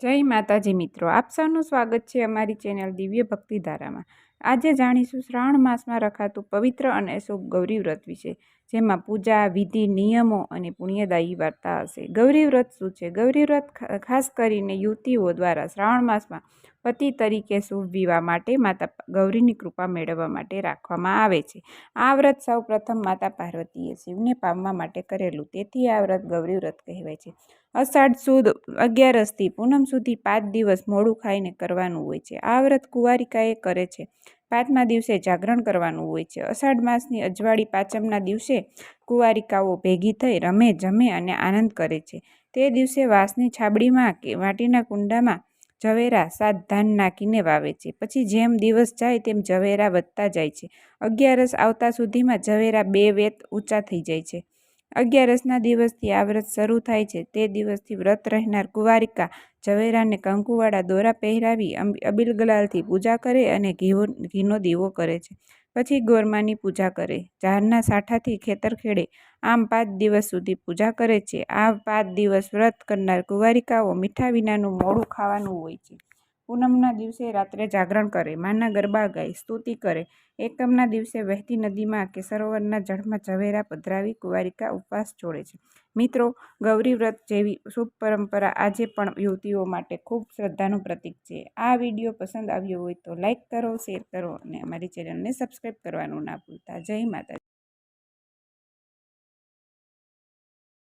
જય માતાજી મિત્રો આપ સૌનું સ્વાગત છે અમારી ચેનલ દિવ્ય ભક્તિ ધારામાં. આજે જાણીશું શ્રાવણ માસમાં રખાતું પવિત્ર અને શુભ ગૌરી વ્રત વિશે, જેમાં પૂજા, વિધિ, નિયમો અને પુણ્યદાયી વાર્તા હશે. ગૌરી વ્રત શું છે? ગૌરી વ્રત ખાસ કરીને યુવતીઓ દ્વારા શ્રાવણ માસમાં પતિ તરીકે શુભ વિવાહ માટે માતા ગૌરીની કૃપા મેળવવા માટે રાખવામાં આવે છે. આ વ્રત સૌ પ્રથમ માતા પાર્વતીએ શિવને પામવા માટે કરેલું, તેથી આ વ્રત ગૌરી વ્રત કહેવાય છે. અષાઢ સુદ અગિયારસથી પૂનમ સુધી પાંચ દિવસ મોડું ખાઈને કરવાનું હોય છે. આ વ્રત કુંવારિકાએ કરે છે. પાંચમા દિવસે જાગરણ કરવાનું હોય છે. અષાઢ માસની અજવાળી પાંચમના દિવસે કુંવારિકાઓ ભેગી થઈ રમે, જમે અને આનંદ કરે છે. તે દિવસે વાંસની છાબડીમાં કે માટીના કુંડામાં ઝવેરા સાત ધાન નાખીને વાવે છે. પછી જેમ દિવસ જાય તેમ ઝવેરા વધતા જાય છે. અગિયારસ આવતા સુધીમાં ઝવેરા બે વેત ઊંચા થઈ જાય છે. અગિયારસના દિવસથી આ વ્રત શરૂ થાય છે. તે દિવસથી વ્રત રહેનાર કુંવારિકા ઝવેરાને કંકુવાળા દોરા પહેરાવી અબિલ ગલાલથી પૂજા કરે અને ઘીવો, ઘીનો દીવો કરે છે. પછી ગોરમાની પૂજા કરે. ઝાડના સાઠાથી ખેતર ખેડે. આમ પાંચ દિવસ સુધી પૂજા કરે છે. આ પાંચ દિવસ વ્રત કરનાર કુંવારિકાઓ મીઠા વિનાનું મોડું ખાવાનું હોય છે. પૂનમના દિવસે રાત્રે જાગરણ કરે, માના ગરબા ગાય, સ્તુતિ કરે, એકમના દિવસે વહેતી નદીમાં કે સરોવરના જળમાં ઝવેરા પધરાવી કુંવારિકા ઉપવાસ છોડે છે. મિત્રો, ગૌરી વ્રત જેવી શુભ પરંપરા આજે પણ યુવતીઓ માટે ખૂબ શ્રદ્ધાનું પ્રતીક છે. આ વીડિયો પસંદ આવ્યો હોય તો લાઈક કરો, શેર કરો અને અમારી ચેનલને સબસ્ક્રાઈબ કરવાનું ના ભૂલતા. જય માતા